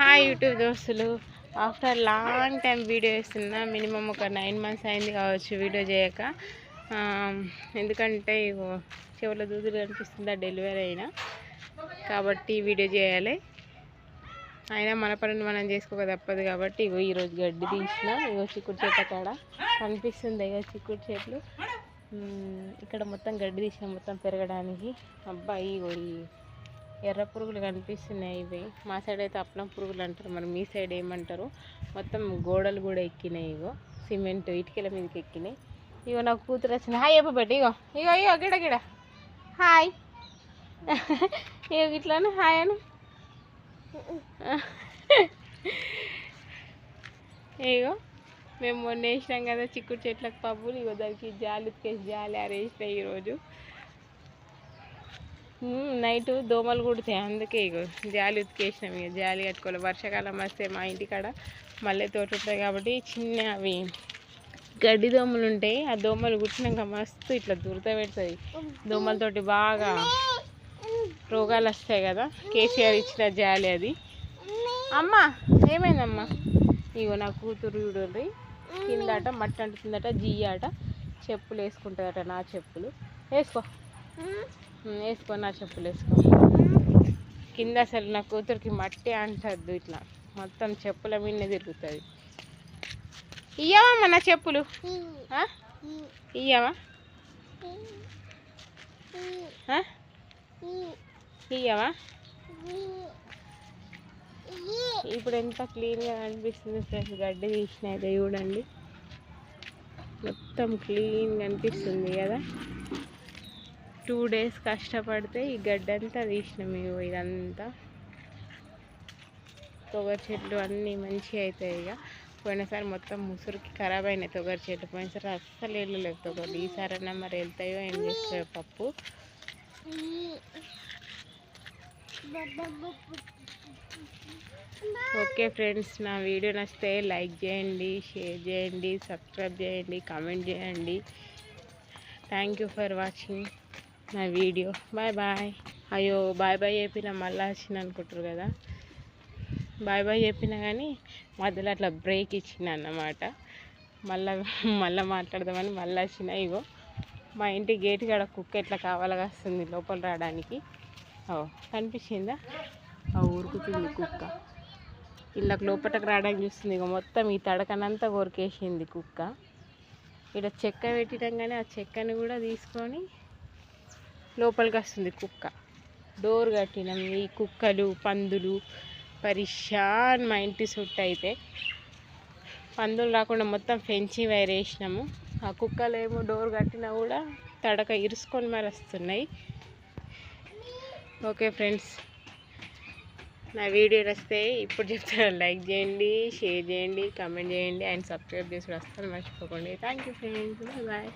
Hi YouTube దోస్తులు. After long time video వేస్తున్నా minimum ఒక నైన్ మంత్స్ అయింది కావచ్చు వీడియో చేయక. ఎందుకంటే ఇగో చెవుల దూదులు కనిపిస్తుందా డెలివరీ అయినా. కాబట్టి వీడియో చేయాలి. అయినా మన పనులు మనం చేసుకోక తప్పదు కాబట్టి ఇగో ఈరోజు గడ్డి తీసిన ఇగో చిక్కుడు చెట్ల కాడ కనిపిస్తుంది ఇగో చిక్కుడు చెట్లు. ఇక్కడ మొత్తం గడ్డి తీసిన మొత్తం పెరగడానికి. అబ్బాయి ఇగో ఈ ఎర్ర పురుగులు కనిపిస్తున్నాయి ఇవి. మా సైడ్ అయితే అప్పలం పురుగులు అంటారు. మరి మీ సైడ్ ఏమంటారు? మొత్తం గోడలు కూడా ఎక్కినాయి ఇగో. సిమెంట్ ఇటుకల మీదకి ఎక్కినాయి. ఇగో నాకు కూతురు వచ్చింది. హాయ్ చెప్పబెట్టి ఇగో. ఇగో ఇగో గిడ గిడ. హాయ్ ఇగో ఇట్లానే హాయ్ అని. ఇగో మేము మొన్న వేసినాం కదా చిక్కుడు చెట్లకు పబ్బులు. ఇగో దానికి జాలి ఉతికేసి జాలి ఆరేసినాయి ఈరోజు. నైట్ దోమలు కుడతాయి అందుకే ఇగో జాలి ఉతికేసినాం ఇక జాలి కట్టుకోవాలి. వర్షాకాలం వస్తే మా ఇంటికాడ మళ్ళీ తోట ఉంటాయి కాబట్టి చిన్న అవి గడ్డి దోమలు ఉంటాయి ఆ దోమలు కుట్టినాక మస్తు ఇట్లా దురద పెడుతుంది. దోమలతోటి బాగా రోగాలు వస్తాయి కదా. కేసీఆర్ ఇచ్చిన జాలి అది. అమ్మ ఏమైందమ్మా? ఇగో నా కూతురు చూడండి కిందట మట్టి అంటుతుందట జియ్యాట చెప్పులు వేసుకుంటుందట నా చెప్పులు. వేసుకో. వేసుకో నా చెప్పులు వేసుకో. కింద అసలు నా కూతురికి మట్టి అంటద్దు ఇట్లా. మొత్తం చెప్పుల మీదనే తిరుగుతుంది. ఇయ్యవా నా చెప్పులు? ఇయ్యవా? ఇయ్యవా? ఇప్పుడు ఎంత క్లీన్గా అనిపిస్తుంది ఫ్రెండ్స్ గడ్డి తీసిన అయితే చూడండి. మొత్తం క్లీన్గా అనిపిస్తుంది కదా. టూ డేస్ కష్టపడితే ఈ గడ్డంతా తీసినాం ఇగో ఇదంతా. తొగరి చెట్లు అన్నీ మంచిగా అవుతాయి ఇక పోయినసారి మొత్తం ముసురుకి ఖరాబ్ అయినాయి తొగరి చెట్లు. పోయినసారి అస్సలు వెళ్ళలేదు తొగరి. ఈసారన్నా మరి వెళ్తాయో ఏం చేస్తాయో పప్పు. ఓకే ఫ్రెండ్స్ నా వీడియో నచ్చితే లైక్ చేయండి షేర్ చేయండి సబ్స్క్రైబ్ చేయండి కామెంట్ చేయండి. Thank you for watching. నా వీడియో. Bye bye. అయ్యో బాయ్ బాయ్ చెప్పిన మళ్ళీ వచ్చింది అనుకుంటారు కదా. బాయ్ బాయ్ చెప్పినా కానీ మధ్యలో అట్లా బ్రేక్ ఇచ్చిన అన్నమాట. మళ్ళా మళ్ళీ మాట్లాడదామని మళ్ళీ వచ్చిన. ఇగో మా ఇంటి గేట్ కాడ కుక్క ఎట్లా కావాలగా వస్తుంది లోపల రావడానికి. ఓ కనిపించిందా? ఆ ఊరుకుతుంది కుక్క. ఇళ్ళకి లోపలికి రావడానికి చూస్తుంది. ఇక మొత్తం ఈ తడకనంతా కొరికేసింది కుక్క. ఇక్కడ చెక్క పెట్టడంగానే ఆ చెక్కని కూడా తీసుకొని లోపలికి వస్తుంది కుక్క. డోర్ కట్టినాం. ఈ కుక్కలు పందులు పరిశాన్ మా ఇంటి చుట్టూ అయితే పందులు రాకుండా మొత్తం పెంచి వైర్ వేసినాము. ఆ కుక్కలు ఏమో డోర్ కట్టినా కూడా తడక ఇరుసుకొని మరి వస్తున్నాయి. ఓకే ఫ్రెండ్స్ నా వీడియో నచ్చితే ఇప్పుడు చెప్తాను లైక్ చేయండి షేర్ చేయండి కామెంట్ చేయండి అండ్ సబ్స్క్రైబ్ చేసి వస్తాను. మర్చిపోకండి. Thank you friends bye.